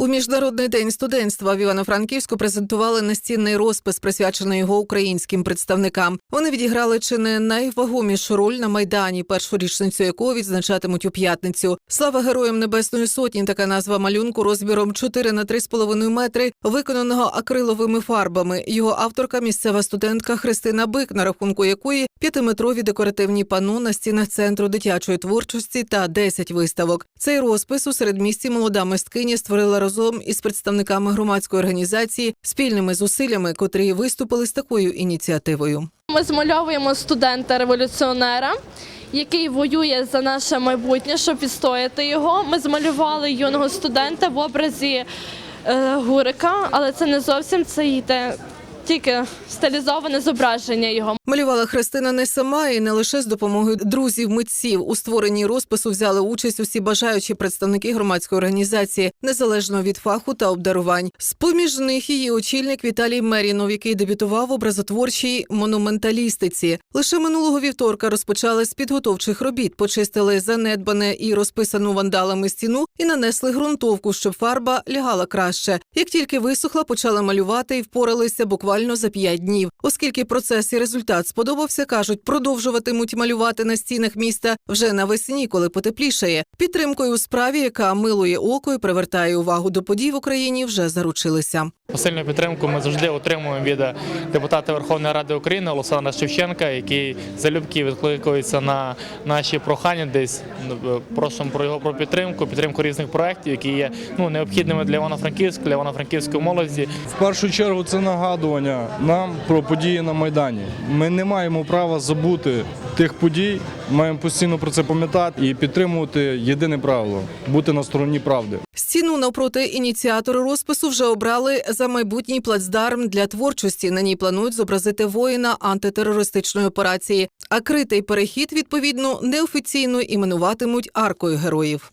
У міжнародний день студентства в Івано-Франківську презентували настінний розпис, присвячений його українським представникам. Вони відіграли чи не найвагомішу роль на майдані, першу річницю якого відзначатимуть у п'ятницю. Слава героям Небесної Сотні. Така назва малюнку розміром 4 на 3,5 метри, виконаного акриловими фарбами. Його авторка місцева студентка Христина Бик, на рахунку якої п'ятиметрові декоративні пано на стінах центру дитячої творчості та 10 виставок. Цей розпис у середмісті молода мисткиня створила разом із представниками громадської організації спільними зусиллями, котрі виступили з такою ініціативою. Ми змальовуємо студента-революціонера, який воює за наше майбутнє, щоб відстояти його. Ми змалювали юного студента в образі е, Гурика, але це не зовсім це йде тільки стилізоване зображення його. Малювала Христина не сама і не лише з допомогою друзів митців. У створенні розпису взяли участь усі бажаючі представники громадської організації, незалежно від фаху та обдарувань. З поміж них її очільник Віталій Мерінов, який дебютував в образотворчій монументалістиці. Лише минулого вівторка розпочали з підготовчих робіт, почистили занедбане і розписану вандалами стіну і нанесли ґрунтовку, щоб фарба лягала краще. Як тільки висохла, почали малювати і впоралися буквально за п'ять днів. Оскільки процес і результат сподобався, кажуть, продовжуватимуть малювати на стінах міста вже навесні, коли потеплішає. Підтримкою у справі, яка милує око і привертає увагу до подій в Україні, вже заручилися. Посильну підтримку ми завжди отримуємо від депутата Верховної Ради України Олександра Шевченка, який залюбки відкликується на наші прохання. Десь ну, просимо про його про підтримку, підтримку різних проєктів, які є ну необхідними для Івано-Франківська, для Івано-Франківської молоді. В першу чергу це нагадування нам про події на Майдані. Ми не маємо права забути тих подій, маємо постійно про це пам'ятати і підтримувати єдине правило бути на стороні правди. Стіну навпроти ініціатори розпису вже обрали за майбутній плацдарм для творчості. На ній планують зобразити воїна антитерористичної операції. А критий перехід відповідно неофіційно іменуватимуть аркою героїв.